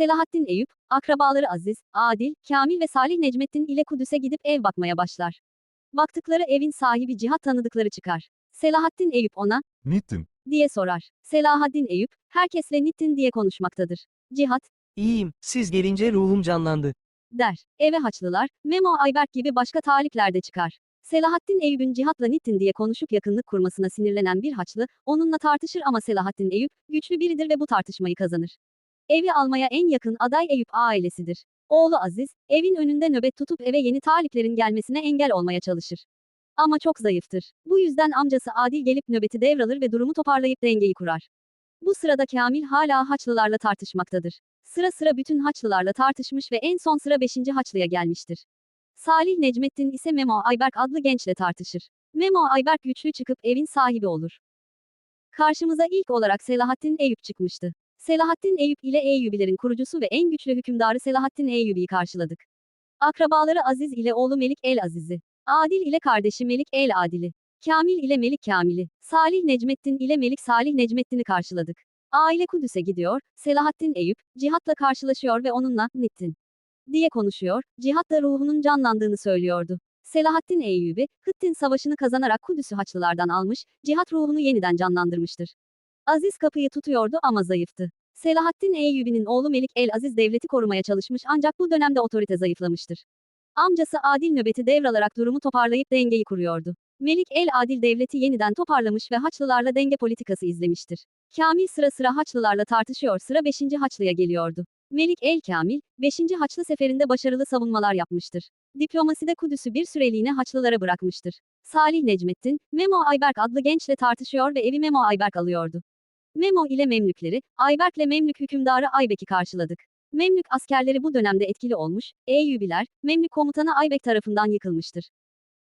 Selahaddin Eyüp, akrabaları Aziz, Adil, Kamil ve Salih Necmettin ile Kudüs'e gidip ev bakmaya başlar. Baktıkları evin sahibi Cihat tanıdıkları çıkar. Selahaddin Eyüp ona, Nittin. diye sorar. Selahaddin Eyüp, herkesle Nittin diye konuşmaktadır. Cihat, İyiyim, siz gelince ruhum canlandı. der. Eve Haçlılar, Memo Ayberk gibi başka talipler de çıkar. Selahaddin Eyüp'ün Cihat'la Nittin diye konuşup yakınlık kurmasına sinirlenen bir Haçlı, onunla tartışır ama Selahaddin Eyüp, güçlü biridir ve bu tartışmayı kazanır. Evi almaya en yakın aday Eyüp ailesidir. Oğlu Aziz, evin önünde nöbet tutup eve yeni taliplerin gelmesine engel olmaya çalışır. Ama çok zayıftır. Bu yüzden amcası Adil gelip nöbeti devralır ve durumu toparlayıp dengeyi kurar. Bu sırada Kamil hala Haçlılarla tartışmaktadır. Sıra sıra bütün Haçlılarla tartışmış ve en son sıra 5. Haçlı'ya gelmiştir. Salih Necmettin ise Memo Ayberk adlı gençle tartışır. Memo Ayberk güçlü çıkıp evin sahibi olur. Karşımıza ilk olarak Selahaddin Eyüp çıkmıştı. Selahaddin Eyüp ile Eyyubilerin kurucusu ve en güçlü hükümdarı Selahaddin Eyyubi'yi karşıladık. Akrabaları Aziz ile oğlu Melik el Aziz'i, Adil ile kardeşi Melik el Adil'i, Kamil ile Melik Kamil'i, Salih Necmettin ile Melik Salih Necmettin'i karşıladık. Aile Kudüs'e gidiyor, Selahaddin Eyüp, Cihat'la karşılaşıyor ve onunla, Nittin diye konuşuyor, Cihat da ruhunun canlandığını söylüyordu. Selahaddin Eyyubi, Hıttin Savaşı'nı kazanarak Kudüs'ü Haçlılardan almış, Cihat ruhunu yeniden canlandırmıştır. Aziz kapıyı tutuyordu ama zayıftı. Selahaddin Eyyubi'nin oğlu Melik el Aziz devleti korumaya çalışmış ancak bu dönemde otorite zayıflamıştır. Amcası Adil nöbeti devralarak durumu toparlayıp dengeyi kuruyordu. Melik el Adil devleti yeniden toparlamış ve Haçlılarla denge politikası izlemiştir. Kamil sıra sıra Haçlılarla tartışıyor sıra 5. Haçlı'ya geliyordu. Melik el Kamil, 5. Haçlı seferinde başarılı savunmalar yapmıştır. Diplomaside Kudüs'ü bir süreliğine Haçlılara bırakmıştır. Salih Necmettin, Memo Ayberk adlı gençle tartışıyor ve evi Memo Ayberk alıyordu. Memo ile Memlükleri, Ayberk'le Memlük hükümdarı Aybek'i karşıladık. Memlük askerleri bu dönemde etkili olmuş, Eyyubiler, Memlük komutanı Aybek tarafından yıkılmıştır.